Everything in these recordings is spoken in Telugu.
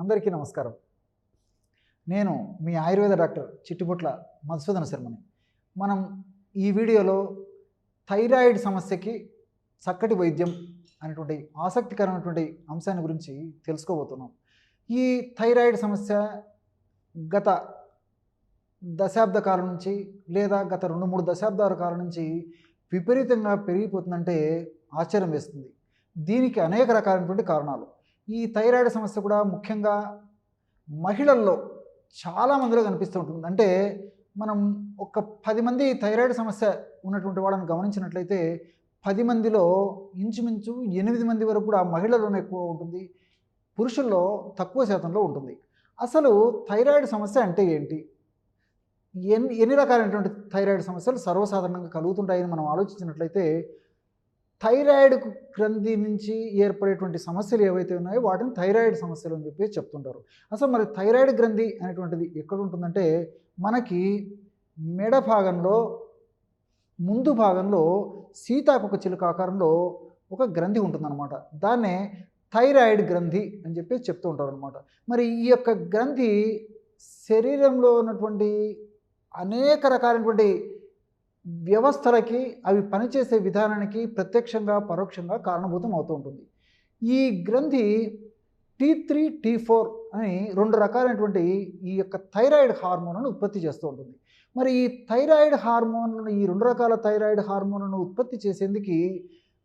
అందరికీ నమస్కారం. నేను మీ ఆయుర్వేద డాక్టర్ చిట్టుపుట్ల మధుసూదన శర్మని. మనం ఈ వీడియోలో థైరాయిడ్ సమస్యకి చక్కటి వైద్యం అనేటువంటి ఆసక్తికరమైనటువంటి అంశాన్ని గురించి తెలుసుకోబోతున్నాం. ఈ థైరాయిడ్ సమస్య గత దశాబ్ద కాలం నుంచి లేదా గత రెండు మూడు దశాబ్దాల కాలం నుంచి విపరీతంగా పెరిగిపోతుందంటే ఆశ్చర్యం వేస్తుంది. దీనికి అనేక రకాలైనటువంటి కారణాలు. ఈ థైరాయిడ్ సమస్య కూడా ముఖ్యంగా మహిళల్లో చాలా మందిలో కనిపిస్తూ ఉంటుంది. అంటే మనం ఒక పది మంది థైరాయిడ్ సమస్య ఉన్నటువంటి వాళ్ళని గమనించినట్లయితే పది మందిలో ఇంచుమించు ఎనిమిది మంది వరకు కూడా మహిళల్లోనే ఎక్కువ ఉంటుంది. పురుషుల్లో తక్కువ శాతంలో ఉంటుంది. అసలు థైరాయిడ్ సమస్య అంటే ఏంటి? ఎన్ని ఎన్ని రకాలైనటువంటి థైరాయిడ్ సమస్యలు సర్వసాధారణంగా కలుగుతుంటాయని మనం ఆలోచించినట్లయితే థైరాయిడ్ గ్రంథి నుంచి ఏర్పడేటువంటి సమస్యలు ఏవైతే ఉన్నాయో వాటిని థైరాయిడ్ సమస్యలు అని చెప్పి చెప్తుంటారు. అసలు మరి థైరాయిడ్ గ్రంథి అనేటువంటిది ఎక్కడ ఉంటుందంటే మనకి మెడ భాగంలో ముందు భాగంలో సీతాకొక చిలుక ఆకారంలో ఒక గ్రంథి ఉంటుందన్నమాట. దాన్నే థైరాయిడ్ గ్రంథి అని చెప్పి చెప్తూ ఉంటారు అనమాట మరి ఈ యొక్క గ్రంథి శరీరంలో ఉన్నటువంటి అనేక రకాలైనటువంటి వ్యవస్థలకి అవి పనిచేసే విధానానికి ప్రత్యక్షంగా పరోక్షంగా కారణభూతం అవుతూ ఉంటుంది. ఈ గ్రంథి టీ త్రీ టీ ఫోర్ అని రెండు రకాలైనటువంటి ఈ యొక్క థైరాయిడ్ హార్మోన్లను ఉత్పత్తి చేస్తూ ఉంటుంది. మరి ఈ థైరాయిడ్ హార్మోన్లను ఈ రెండు రకాల థైరాయిడ్ హార్మోన్లను ఉత్పత్తి చేసేందుకు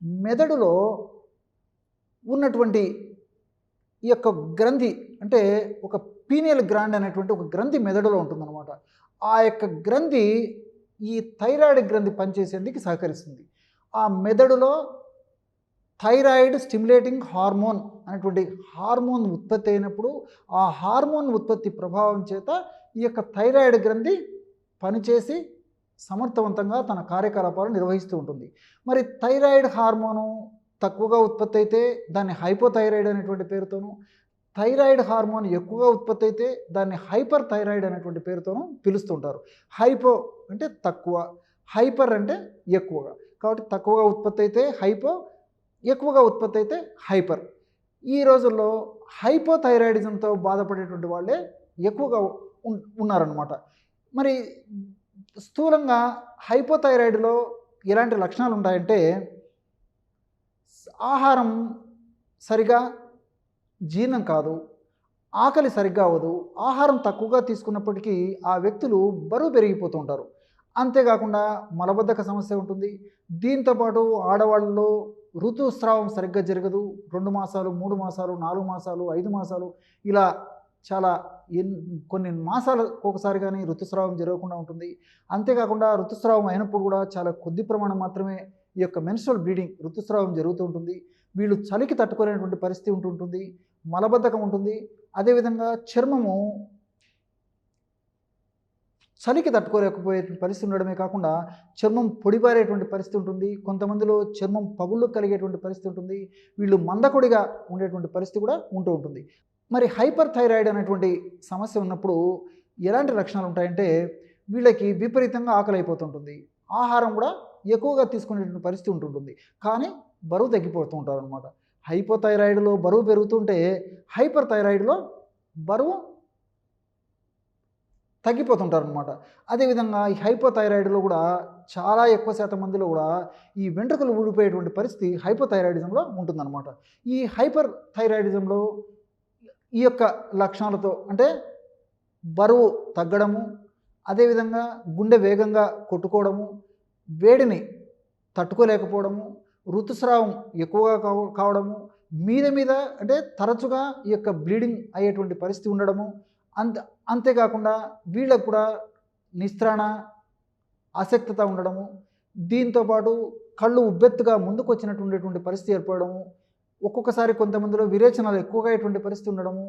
మెదడులో ఉన్నటువంటి ఈ యొక్క గ్రంథి అంటే ఒక పీనియల్ గ్రాండ్ అనేటువంటి ఒక గ్రంథి మెదడులో ఉంటుందన్నమాట. ఆ యొక్క గ్రంథి ఈ థైరాయిడ్ గ్రంథి పనిచేసేందుకు సహకరిస్తుంది. ఆ మెదడులో థైరాయిడ్ స్టిమ్యులేటింగ్ హార్మోన్ అనేటువంటి హార్మోన్ ఉత్పత్తి అయినప్పుడు ఆ హార్మోన్ ఉత్పత్తి ప్రభావం చేత ఈ యొక్క థైరాయిడ్ గ్రంథి పనిచేసి సమర్థవంతంగా తన కార్యకలాపాలు నిర్వహిస్తూ ఉంటుంది. మరి థైరాయిడ్ హార్మోను తక్కువగా ఉత్పత్తి అయితే దాన్ని హైపోథైరాయిడ్ అనేటువంటి పేరుతోనూ థైరాయిడ్ హార్మోన్ ఎక్కువగా ఉత్పత్తి అయితే దాన్ని హైపర్ థైరాయిడ్ అనేటువంటి పేరుతోనూ పిలుస్తుంటారు. హైపో అంటే తక్కువ హైపర్ అంటే ఎక్కువగా. కాబట్టి తక్కువగా ఉత్పత్తి అయితే హైపో ఎక్కువగా ఉత్పత్తి అయితే హైపర్. ఈ రోజుల్లో హైపోథైరాయిడిజంతో బాధపడేటువంటి వాళ్ళే ఎక్కువగా ఉన్నారనమాట మరి స్థూలంగా హైపోథైరాయిడ్లో ఎలాంటి లక్షణాలు ఉంటాయంటే ఆహారం సరిగా జీర్ణం కాదు ఆకలి సరిగ్గా అవ్వదు ఆహారం తక్కువగా తీసుకున్నప్పటికీ ఆ వ్యక్తులు బరువు పెరిగిపోతూ ఉంటారు అంతేకాకుండా మలబద్ధక సమస్య ఉంటుంది. దీంతోపాటు ఆడవాళ్ళలో ఋతుస్రావం సరిగ్గా జరగదు. రెండు మాసాలు మూడు మాసాలు నాలుగు మాసాలు ఐదు మాసాలు ఇలా చాలా ఎన్ కొన్ని మాసాలు ఒకసారి కానీ ఋతుస్రావం జరగకుండా ఉంటుంది. అంతేకాకుండా ఋతుస్రావం అయినప్పుడు కూడా చాలా కొద్ది ప్రమాణం మాత్రమే ఈ యొక్క మెన్స్ట్రల్ బ్లీడింగ్ ఋతుస్రావం జరుగుతూ ఉంటుంది. వీళ్ళు చలికి తట్టుకోలేనటువంటి పరిస్థితి ఉంటుంటుంది. మలబద్ధకం ఉంటుంది. అదేవిధంగా చర్మము చలికి తట్టుకోలేకపోయే పరిస్థితి ఉండడమే కాకుండా చర్మం పొడిపారేటువంటి పరిస్థితి ఉంటుంది. కొంతమందిలో చర్మం పగుళ్ళు కలిగేటువంటి పరిస్థితి ఉంటుంది. వీళ్ళు మందకొడిగా ఉండేటువంటి పరిస్థితి కూడా ఉంటూ ఉంటుంది. మరి హైపర్ థైరాయిడ్ అనేటువంటి సమస్య ఉన్నప్పుడు ఎలాంటి లక్షణాలు ఉంటాయంటే వీళ్ళకి విపరీతంగా ఆకలి అయిపోతుంటుంది ఆహారం కూడా ఎక్కువగా తీసుకునేటువంటి పరిస్థితి ఉంటుంటుంది. కానీ బరువు తగ్గిపోతూ ఉంటారు అనమాట హైపోథైరాయిడ్లో బరువు పెరుగుతుంటే హైపర్ థైరాయిడ్లో బరువు తగ్గిపోతుంటారు అనమాట అదేవిధంగా ఈ హైపోథైరాయిడ్లో కూడా చాలా ఎక్కువ శాతం మందిలో కూడా ఈ వెంట్రుకలు ఊడిపోయేటువంటి పరిస్థితి హైపోథైరాయిడిజంలో ఉంటుందన్నమాట. ఈ హైపర్ థైరాయిడిజంలో ఈ యొక్క లక్షణాలతో అంటే బరువు తగ్గడము అదేవిధంగా గుండె వేగంగా కొట్టుకోవడము వేడిని తట్టుకోలేకపోవడము ఋతుస్రావం ఎక్కువగా కావ కావడము మీద మీద అంటే తరచుగా ఈ యొక్క బ్లీడింగ్ అయ్యేటువంటి పరిస్థితి ఉండడము అంత అంతేకాకుండా వీళ్ళకు కూడా నిస్త్రాణ ఆసక్తత ఉండడము దీంతోపాటు కళ్ళు ఉబ్బెత్తుగా ముందుకు వచ్చినటువంటి పరిస్థితి ఏర్పడము ఒక్కొక్కసారి కొంతమందిలో విరేచనాలు ఎక్కువగా అయ్యేటువంటి పరిస్థితి ఉండడము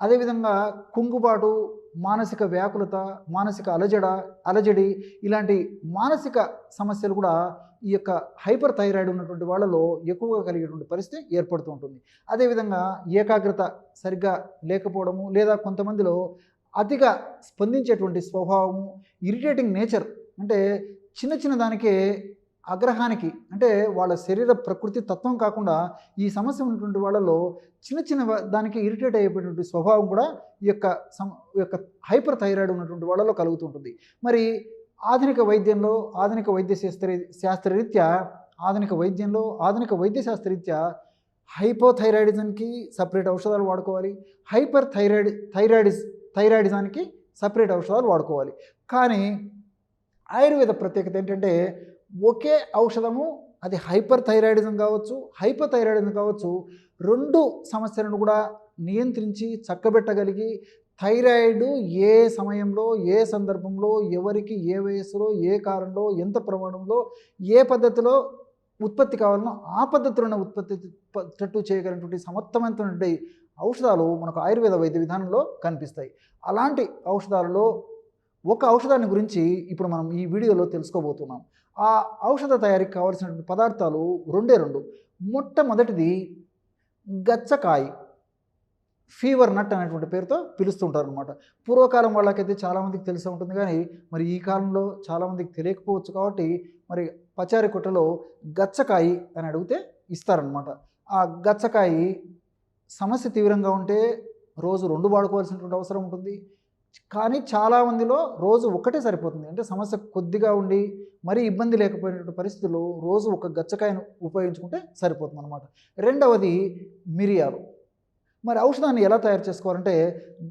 అదేవిధంగా కుంగుబాటు మానసిక వ్యాకులత మానసిక అలజడ అలజడి ఇలాంటి మానసిక సమస్యలు కూడా ఈ యొక్క హైపర్ థైరాయిడ్ ఉన్నటువంటి వాళ్ళలో ఎక్కువగా కలిగేటువంటి పరిస్థితి ఏర్పడుతూ ఉంటుంది. అదేవిధంగా ఏకాగ్రత సరిగ్గా లేకపోవడము లేదా కొంతమందిలో అతిగా స్పందించేటువంటి స్వభావము ఇరిటేటింగ్ నేచర్ అంటే చిన్న చిన్న దానికే అగ్రహానికి అంటే వాళ్ళ శరీర ప్రకృతి తత్వం కాకుండా ఈ సమస్య ఉన్నటువంటి వాళ్ళలో చిన్న చిన్న దానికి ఇరిటేట్ అయ్యేటువంటి స్వభావం కూడా ఈ యొక్క సమ యొక్క హైపర్ థైరాయిడ్ ఉన్నటువంటి వాళ్ళలో కలుగుతుంటుంది మరి ఆధునిక వైద్యంలో ఆధునిక వైద్య శాస్త్ర శాస్త్రరీత్యా ఆధునిక వైద్యంలో ఆధునిక వైద్య శాస్త్రరీత్యా హైపోథైరాయిడిజంకి సపరేట్ ఔషధాలు వాడుకోవాలి. హైపర్ థైరాయిడ్ థైరాయిడిస్ థైరాయిడిజానికి సపరేట్ ఔషధాలు వాడుకోవాలి. కానీ ఆయుర్వేద ప్రత్యేకత ఏంటంటే ఒకే ఔషధము అది హైపర్ థైరాయిడిజం కావచ్చు హైపర్ థైరాయిడిజం కావచ్చు రెండు సమస్యలను కూడా నియంత్రించి చక్కబెట్టగలిగి థైరాయిడ్ ఏ సమయంలో ఏ సందర్భంలో ఎవరికి ఏ వయస్సులో ఏ కాలంలో ఎంత ప్రమాణంలో ఏ పద్ధతిలో ఉత్పత్తి కావాలనో ఆ పద్ధతిలోనే ఉత్పత్తి తట్టు చేయగలిగినటువంటి సమర్థమైనటువంటి ఔషధాలు మనకు ఆయుర్వేద వైద్య విధానంలో కనిపిస్తాయి. అలాంటి ఔషధాలలో ఒక ఔషధాన్ని గురించి ఇప్పుడు మనం ఈ వీడియోలో తెలుసుకోబోతున్నాం. ఆ ఔషధ తయారీకి కావాల్సినటువంటి పదార్థాలు రెండే రెండు. మొట్టమొదటిది గచ్చకాయ. ఫీవర్ నట్ అనేటువంటి పేరుతో పిలుస్తుంటారు అనమాట పూర్వకాలం వాళ్ళకైతే చాలామందికి తెలిసి ఉంటుంది కానీ మరి ఈ కాలంలో చాలామందికి తెలియకపోవచ్చు కాబట్టి మరి పచారి కొట్టలో గచ్చకాయ అని అడిగితే ఇస్తారనమాట ఆ గచ్చకాయ సమస్య తీవ్రంగా ఉంటే రోజు రెండు వాడుకోవాల్సినటువంటి అవసరం ఉంటుంది. కానీ చాలామందిలో రోజు ఒకటే సరిపోతుంది. అంటే సమస్య కొద్దిగా ఉండి మరీ ఇబ్బంది లేకపోయినటువంటి పరిస్థితుల్లో రోజు ఒక గచ్చకాయను ఉపయోగించుకుంటే సరిపోతుంది అనమాట రెండవది మిరియాలు. మరి ఔషధాన్ని ఎలా తయారు చేసుకోవాలంటే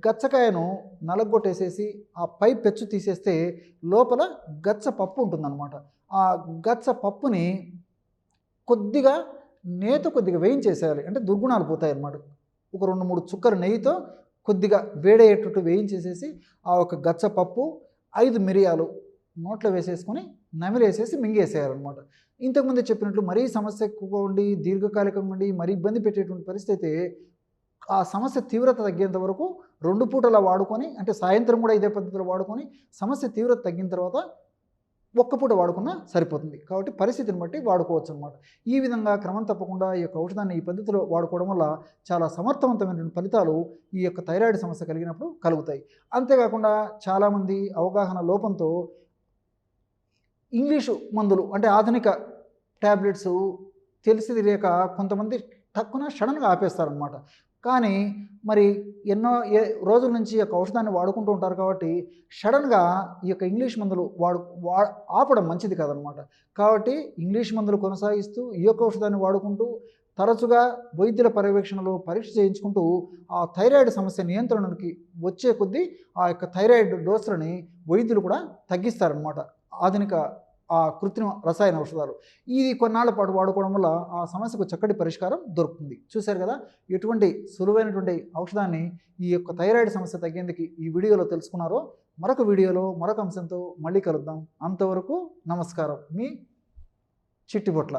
గచ్చకాయను నలగొట్టేసేసి ఆ పై పెచ్చు తీసేస్తే లోపల గచ్చ పప్పు ఉంటుందన్నమాట. ఆ గచ్చ పప్పుని కొద్దిగా నేత కొద్దిగా వేయించేసేయాలి. అంటే దుర్గుణాలు పోతాయి అన్నమాట ఒక రెండు మూడు చుక్కలు నెయ్యితో కొద్దిగా వేడయ్యేటట్టు వేయించేసేసి ఆ ఒక గచ్చ పప్పు ఐదు మిరియాలు నోట్లో వేసేసుకొని నమిలేసేసి మింగేసేయాలన్నమాట. ఇంతకుముందు చెప్పినట్లు మరీ సమస్య ఎక్కువగా ఉండి దీర్ఘకాలికంగా ఉండి మరీ ఇబ్బంది పెట్టేటువంటి పరిస్థితి ఆ సమస్య తీవ్రత తగ్గేంత వరకు రెండు పూటలా వాడుకొని అంటే సాయంత్రం కూడా ఇదే పద్ధతిలో వాడుకొని సమస్య తీవ్రత తగ్గిన తర్వాత ఒక్క పూట వాడుకున్నా సరిపోతుంది. కాబట్టి పరిస్థితిని బట్టి వాడుకోవచ్చు అనమాట ఈ విధంగా క్రమం తప్పకుండా ఈ యొక్క ఔషధాన్ని ఈ పద్ధతిలో వాడుకోవడం వల్ల చాలా సమర్థవంతమైనటువంటి ఫలితాలు ఈ యొక్క థైరాయిడ్ సమస్య కలిగినప్పుడు కలుగుతాయి. అంతేకాకుండా చాలామంది అవగాహన లోపంతో ఇంగ్లీషు మందులు అంటే ఆధునిక ట్యాబ్లెట్స్ తెలిసి తెలియక కొంతమంది తక్కువ షడన్గా ఆపేస్తారనమాట కానీ మరి ఎన్నో ఏ రోజుల నుంచి ఈ యొక్క ఔషధాన్ని వాడుకుంటూ ఉంటారు కాబట్టి సడన్గా ఈ యొక్క ఇంగ్లీష్ మందులు వాడు వా ఆపడం మంచిది కాదనమాట. కాబట్టి ఇంగ్లీష్ మందులు కొనసాగిస్తూ ఈ యొక్క ఔషధాన్ని వాడుకుంటూ తరచుగా వైద్యుల పర్యవేక్షణలో పరీక్ష చేయించుకుంటూ ఆ థైరాయిడ్ సమస్య నియంత్రణకి వచ్చే కొద్దీ ఆ యొక్క థైరాయిడ్ డోసులని వైద్యులు కూడా తగ్గిస్తారనమాట. ఆధునిక ఆ కృత్రిమ రసాయన ఔషధాలు. ఇది కొన్నాళ్ళ పాటు వాడుకోవడం వల్ల ఆ సమస్యకు చక్కటి పరిష్కారం దొరుకుతుంది. చూశారు కదా ఎటువంటి సులువైనటువంటి ఔషధాన్ని ఈ యొక్క థైరాయిడ్ సమస్య తగ్గేందుకు ఈ వీడియోలో తెలుసుకున్నారో మరొక వీడియోలో మరొక అంశంతో మళ్ళీ కలుద్దాం. అంతవరకు నమస్కారం. మీ చిట్టిబొట్ల.